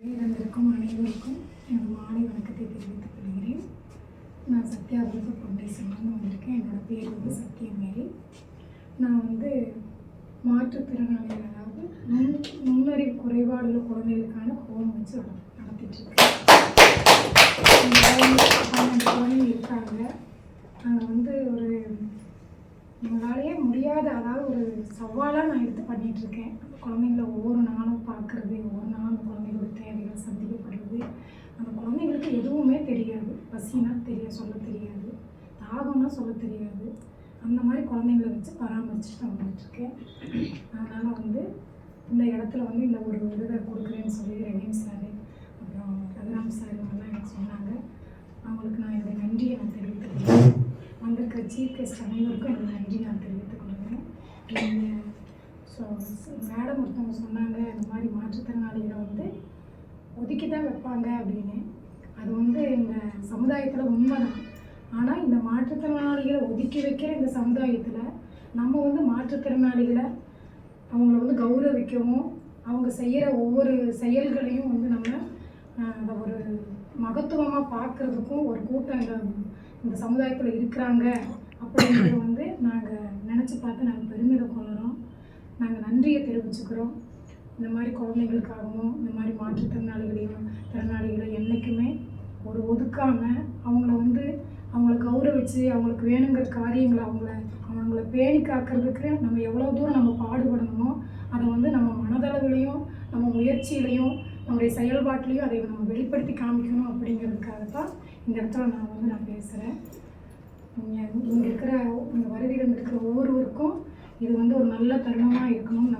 இருந்திருக்கும் அனைவருக்கும் எனது மாலை வணக்கத்தை தெரிவித்துக் கொள்கிறேன். நான் சத்யாவிரத ஃபவுண்டேஷன்லேருந்து வந்திருக்கேன். என்னோடய பேர் வந்து சத்யமேரி நான் வந்து மாற்றுத்திறனாளிகள் அதாவது நுண் நுண்ணறிவு குறைபாடுள்ள குழந்தைகளுக்கான ஹோம் வச்சு நட- நடத்திட்டுருக்கேன் பன்னெண்டு குழந்தைங்க இருக்காங்க. நாங்கள் வந்து ஒரு எங்களாலேயே முடியாத அதாவது ஒரு சவாலாக நான் எடுத்து பண்ணிட்டு இருக்கேன் குழந்தைங்கள ஒவ்வொரு நாளும் பார்க்குறது ஒவ்வொரு சந்திக்கப்படுறது அந்த குழந்தைங்களுக்கு எதுவுமே தெரியாது. பசினா தெரிய சொல்ல தெரியாது. தாகம்னா சொல்ல தெரியாது. அந்த மாதிரி குழந்தைங்கள வச்சு பராமரிச்சுட்டு நான் வந்துட்டுருக்கேன். அதனால் வந்து இந்த இடத்துல வந்து இந்த ஒரு விருதை கொடுக்குறேன்னு சொல்லி ரஹீம் சார் அப்புறம் ரகுராம் சார் இவங்கெல்லாம் எனக்கு சொன்னாங்க. அவங்களுக்கு நான் என்னுடைய நன்றியை நான் தெரிவித்துக் வந்திருக்கிற சீஃப் கெஸ்ட் அனைவருக்கும் என்னோட நன்றி நான் தெரிவித்துக் கொள்கிறேன் நீங்கள் ஸோ மேடம் ஒருத்தவங்க சொன்னாங்க இந்த மாதிரி மாற்று ஒதுக்கி தான் வைப்பாங்க அப்படின்னு. அது வந்து இந்த சமுதாயத்தில் உண்மைதான். ஆனால் இந்த மாற்றுத்திறனாளிகளை ஒதுக்கி வைக்கிற இந்த சமுதாயத்தில் நம்ம வந்து மாற்றுத்திறனாளிகளை அவங்கள வந்து கௌரவிக்கவும் அவங்க செய்கிற ஒவ்வொரு செயல்களையும் வந்து நம்ம அதை ஒரு மகத்துவமாக பார்க்குறதுக்கும் ஒரு கூட்டம் இந்த இந்த சமுதாயத்தில் இருக்கிறாங்க அப்படிங்கிறத வந்து நாங்கள் நினச்சி பார்த்து நாங்கள் பெருமிதம் கொள்கிறோம் நாங்கள் நன்றியை தெரிவிச்சுக்கிறோம். இந்த மாதிரி குழந்தைங்களுக்காகவும் இந்த மாதிரி மாற்றுத்திறன் ஒரு அவங்கள வந்து அவங்கள கௌரவிச்சு அவங்களுக்கு வேணுங்கிற காரியங்களை அவங்கள அவங்கள பேணி காக்கிறதுக்கு நம்ம எவ்வளோ தூரம் நம்ம பாடுபடணுமோ அதை வந்து நம்ம மனதளவுலையும் நம்ம முயற்சியிலையும் நம்முடைய செயல்பாட்டிலையும் அதை நம்ம வெளிப்படுத்தி காமிக்கணும் அப்படிங்கிறதுக்காக தான் இந்த இடத்துல நான் வந்து நான் பேசுகிறேன் இங்கே இங்கே இருக்கிற இந்த வருகை இருக்கிற ஒவ்வொருவருக்கும் இது வந்து ஒரு நல்ல தருணமாக இருக்கணும்னு